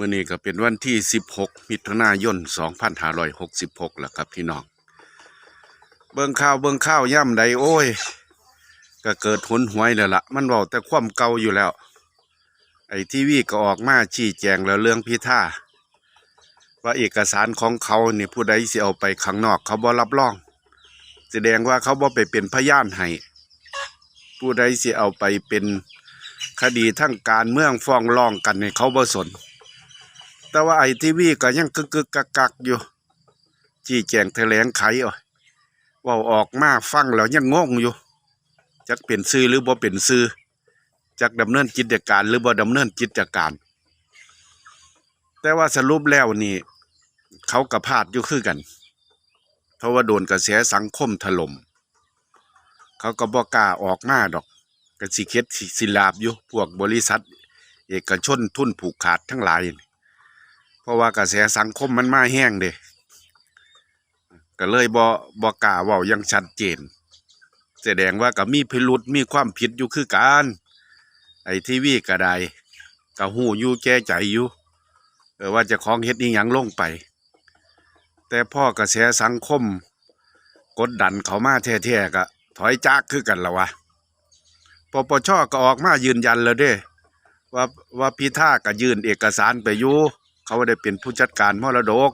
มื่อนี้ก็เป็นวันที่ 16 มิถุนายน 2566แล้วครับพี่น้อง เบิ่งข่าวเบิ่งข่าวย่ำใดโอ้ย ก็เกิดหุนหวยแล้วละมันเว้าแต่ความเก่าอยู่แล้ว ไอ้ทีวีก็ออกมาชี้แจงแล้วเรื่องพิธาว่าเอกสารของเขาเนี่ผู้ใดสิเอาไปข้างนอกเขาบ่รับรอง แสดงว่าเขาบ่ไปเป็นพยานให้ผู้ใดสิเอาไปเป็นคดีทั้งการเมืองฟ้องร้องกันในเขาบ่สน แต่ว่าไอทีวีก็ยังกึกกึกกักกักอยู่ จี้แจงแถลงไขอะว่าออกมาฟังแล้วยังงงอยู่จักเป็นซื้อหรือบ่เป็นซื้อจักดำเนินกิจการ หรือบ่ดำเนินกิจการ แต่ว่าสรุปแล้วนี่ เขากระพาดอยู่คือกัน เพราะว่าโดนกระแสสังคมถล่มเขาก็บ่กล้าออกมาดอกก็สิเค็ดสิสิลาบอยู่พวกบริษัท เอกชนทุนผูกขาดทั้งหลายนี่ ราะว่ากระแสสังคมมันมาแห้งเด้ก็เลยบ่บ่กล้าว้ายังชัดเจน แสดงว่าก็มีพิรุษมีความผิดอยู่คือกันไอ้ทีวีก็ได้ก็หูอยู่แก่ใจอยู่เออว่าจะของเฮ็ดอีหยังลงไป แต่พ่อกระแสสังคม กดดันเขามาแท้ๆก็ถอยจากคือกันละวะปปชก็ออกมายืนยันแล้วเด้ ว่าว่าพิธาก็ยื่นเอกสารไปอยู่ เขาได้เป็นผู้จัดการมรดก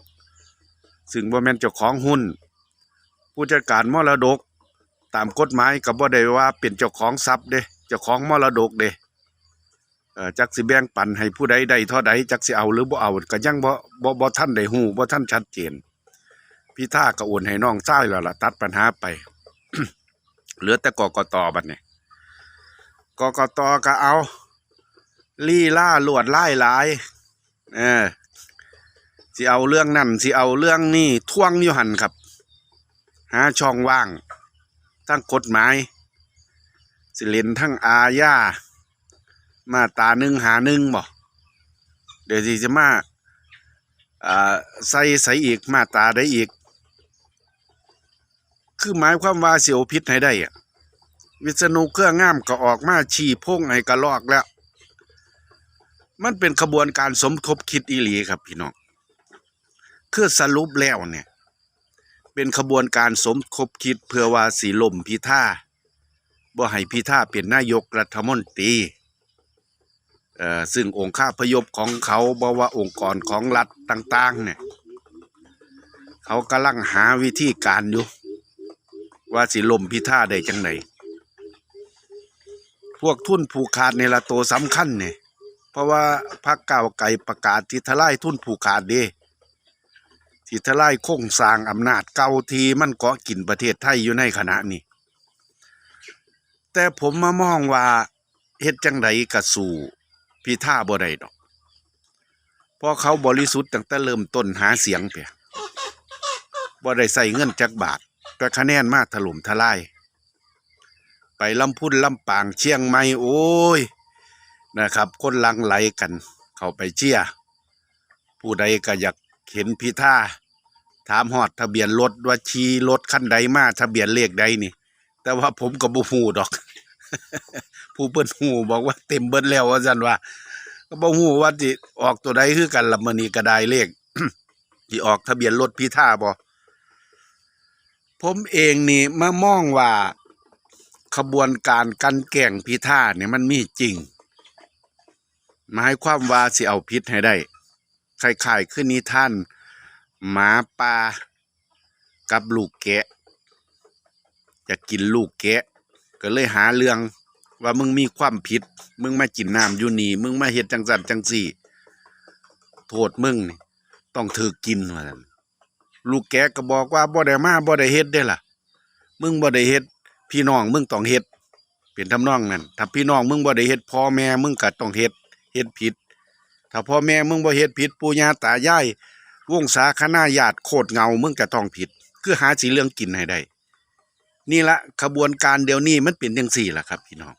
ซึ่งบ่แม่นเจ้าของหุ้น ผู้จัดการมรดก ตามกฎหมายก็บ่ได้ว่าเป็นเจ้าของทรัพย์เด้เจ้าของมรดกเด้จักสิแบ่งปันให้ผู้ใดใดเท่าใดจักสิเอาหรือบ่เอาก็ยังบ่บ่บ่ทันได้ฮู้บ่ทันชัดเจนพิธาก็โอนให้น้องชายแล้วล่ะตัดปัญหาไป เหลือแต่กกตบัดนี้กกตก็เอา ลี่ล่าลวดไล่หลาย เออ สิเอาเรื่องนั่นสิเอาเรื่องนี่ท่วงอยู่หันครับ หาช่องว่าง ทั้งกฎหมาย สิเล่นทั้งอาญามาตาหนึ่งหาหนึ่งบ่เดี๋ยวสิจะมาใส่ใส่อีกมาตาได้อีก คือหมายความว่าเสียวพิษให้ได้อะวิษณุเครื่องงามก็ออกมาชี้พงให้กระลอกแล้ว มันเป็นขบวนการสมคบคิดอีหลีครับพี่น้อง คือสรุปแล้วเนี่ย เป็นขบวนการสมคบคิดเพื่อว่าสีลมพิธาบ่ให้พิธาเป็นนายกรัฐมนตรีเอ่อซึ่งองค์ข้าพยพของเขาบ่ว่าองค์กรของรัฐต่าง ๆ เนี่ย เขากำลังหาวิธีการอยู่ ว่าสิลมพิธาได้จังไหนพวกทุนผูกขาดในละตัวสำคัญเนี่ย เพราะว่าพรรคก้าวไกลประกาศที่ทลายทุนผูกขาดดี ที่ทลายโครงสร้างอำนาจเก่าทีมันเกาะกินประเทศไทยอยู่ในขณะนี้ แต่ผมมามองว่าเฮ็ดจังไดกระสู่พิธาบ่ได้ดอกเพราะเขาบริสุทธิ์ตั้งแต่เริ่มต้นหาเสียงเปียบ่ได้ใส่เงินจักบาทแต่คะแนนมาถล่มทลาย ไปลำพูนลำปางเชียงใหม่โอ้ยนะครับ คนลังไหลกัน เข้าไปเชียผู้ใดก็อยาก เห็นพิธาถามฮอดทะเบียนรถว่าชีรถคันใดมาทะเบียนเลขใดนี่ แต่ว่าผมก็บ่ฮู้ดอก ผู้เปิ้นฮู้บอกว่าเต็มเบิดแล้วว่าซั่นว่า ก็บ่ฮู้ว่าสิออกตัวใดคือกันละมื้อนี้ก็ไดเลขสิออกทะเบียนรถพิธาบ่ผมเองนี่มามองว่าขบวนการกันแกล้งพิธาเนี่ยมันมีจริงหมายความว่าสิเอาพิษให้ได้ คล้ายๆขึ้นนิท่าน หมาป่ากับลูกแกะจะกินลูกแกะ ก็เลยหาเรื่องว่ามึงมีความผิด มึงมากินน้ำอยู่นี่ มึงมาเฮ็ดจังสันจังสี่ โทษมึงนี่ต้องถือกินว่าซั่นลูกแกะก็บอกว่าบ่ได้มาบ่ได้เฮ็ดได้ล่ะ มึงบ่ได้เฮ็ด พี่น้องมึงต้องเฮ็ดเป็นทำนองนั้นถ้าพี่น้องมึงบ่ได้เฮ็ดพ่อแม่มึงก็ต้องเฮ็ดเฮ็ดผิด ถ้าพ่อแม่มึงบ่เฮ็ดผิดปู่ย่าตายายวงศาคณาญาติโคตรเงามึงก็ต้องผิด คือหาสิเรื่องกินให้ได้ นี่ละขบวนการเดี๋ยวนี้มันเป็นจังซี่ล่ะครับ พี่น้อง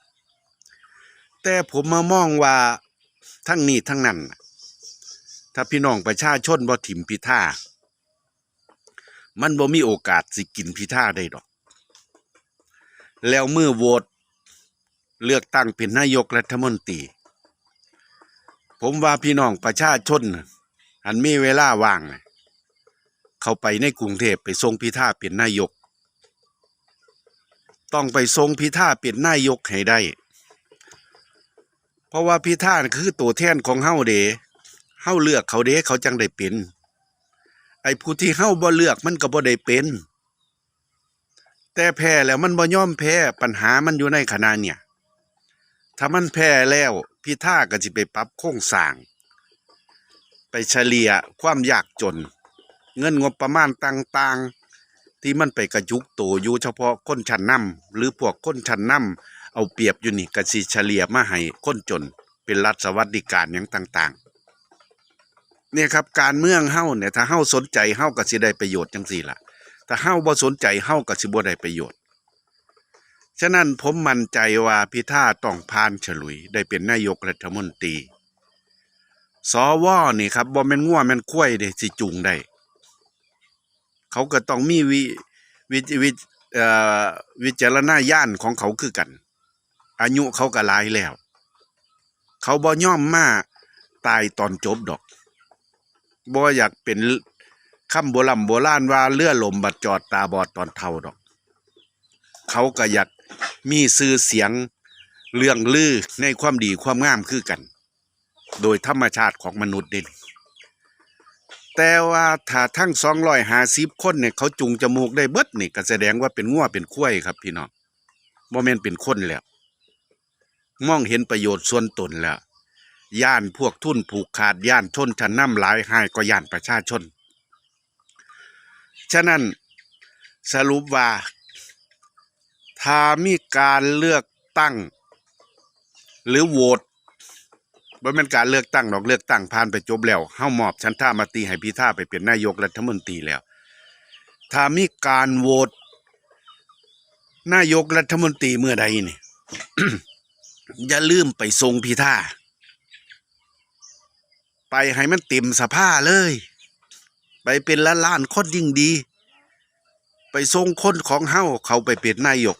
แต่ผมมามองว่าทั้งนี้ทั้งนั้น ถ้าพี่น้องประชาชนบ่ถิ่มพิธามันบ่มีโอกาสสิกินพิธาได้ดอก แล้วเมื่อโหวตเลือกตั้งเป็นนายกรัฐมนตรี ผมว่าพี่น้องประชาชนอันมีเวลาว่าง เขาไปในกรุงเทพไปทรงพิธาเป็นนายก ต้องไปทรงพิธาเป็นนายกให้ได้ เพราะว่าพิธาคือตัวแทนของเฮาเดเฮาเลือกเขาเดเขาจังได้เป็น ไอ้ผู้ที่เฮาบ่เลือกมันก็บ่ได้เป็น แต่แพ้แล้วมันบ่ย่อมแพ้ปัญหามันอยู่ในขณะเนี่ย ถ้ามันแพ้แล้ว พิธาก็สิไปปรับโครงสร้าง ไปเฉลี่ยความยากจน เงินงบประมาณต่างๆ ที่มันไปกระยุกโตอยู่เฉพาะคนชั้นนำหรือพวกคนชั้นนำเอาเปรียบอยู่นี่ก็สิเฉลี่ยมาให้คนจน เป็นรัฐสวัสดิการอย่างต่าง ๆ เนี่ยครับการเมืองเฮ้าเนี่ยถ้าเฮ้าสนใจเฮ้าก็สิได้ประโยชน์จังซี่ล่ะถ้าเฮ้าบ่สนใจเฮ้าก็สิบ่ได้ประโยชน์ ฉะนั้นผมมั่นใจว่าพิธาต้องผ่านฉลุย ได้เป็นนายกรัฐมนตรีสวนี่ครับบ่แม่นงัวแม่นควายเด้สิจูงได้เขาก็ต้องมีวิวิวิวิจารณญาณของเขาคือกัน อายุเขาก็หลายแล้ว เขาบ่ย่อมมาตายตอนจบดอกบ่อยากเป็นคำโบราณโบราณว่าเรือลมบัดจอดตาบอดตอนเท่าดอก เขาก็อยาก มีชื่อเสียงเรื่องลือในความดีความงามคือกัน โดยธรรมชาติของมนุษย์เด่นแต่ว่าถ้าทั้งสองร้อยหาสิบคนเนี่ยเขาจุงจมูกได้เบิดนี่ก็แสดงว่าเป็นงัวเป็นควายครับพี่น้องโมเมนเป็นคนแล้ว มองเห็นประโยชน์ส่วนตนแล้วย่านพวกทุนผูกขาดย่านชนชั้นน้ำหลายหายก็ย่านประชาชน ฉะนั้นสรุปว่า ถ้ามีการเลือกตั้ง หรือโหวตบ่แม่นการเลือกตั้งดอกเลือกตั้งผ่านไปจบแล้วเฮ้ามอบฉันท่ามาติให้พิธาไปเป็นนายกรัฐมนตรีแล้ว ถ้ามีการโหวตนายกรัฐมนตรีเมื่อใดนี่อย่าลืมไปทรงพิธาไปให้มันเต็มสภาเลย ไปเป็นล้านล้านคนยิ่งดี ไปทรงคนของเฮาเขาไปเป็นนายก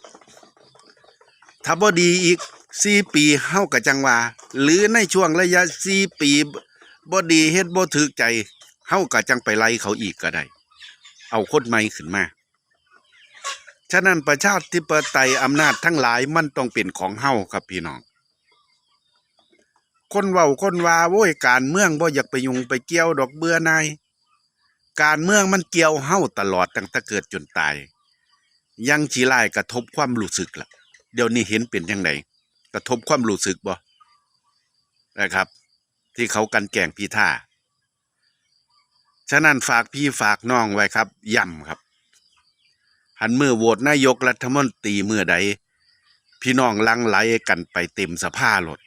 ถ้าบ่ดีอีกสี่ปีเฮาก็จังว่าหรือในช่วงระยะสี่ปีบ่ดีเฮ็ดบ่ถึกใจเฮาก็จังไปไล่เขาอีกก็ได้ เอาคนใหม่ขึ้นมาฉะนั้นประชาธิปไตยอำนาจทั้งหลายมันต้องเป็นของเฮาครับพี่น้อง คนเว้าคนว่าโว้ยการเมืองบ่อยากไปยุ่งไปเกี่ยวดอกเบื่อนาย การเมืองมันเกี่ยวเฮาตลอดตั้งแต่เกิดจนตาย ยังชีไล่กระทบความรู้สึกล่ะ เดี๋ยวนี้เห็นเป็นยังไงกระทบความรู้สึกบ่นะครับ ที่เขากันแกล้งพี่ท่าฉะนั้นฝากพี่ฝากน้องไว้ครับย่ำครับ หันมือโหวตนายกรัฐมนตรีเมื่อใด พี่น้องลังไหลกันไปเต็มสภาหลด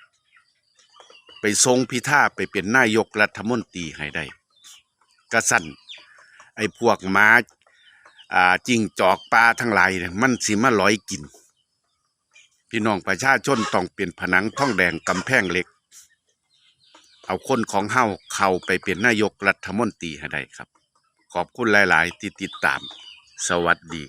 ไปทรงพิธาไปเป็นนายกรัฐมนตรีให้ได้กระสั่น ไอ้พวกหมาอ่าจิงจอกปลาทั้งหลายเนี่ยมันสิมาลอยกิน พี่น้องประชาชนต้องเป็นผนังท่องแดงกำแพงเหล็ก เอาคนของเฮาเข้าไปเป็นนายกรัฐมนตรีให้ได้ครับ ขอบคุณหลาย ๆ ที่ติดตาม สวัสดี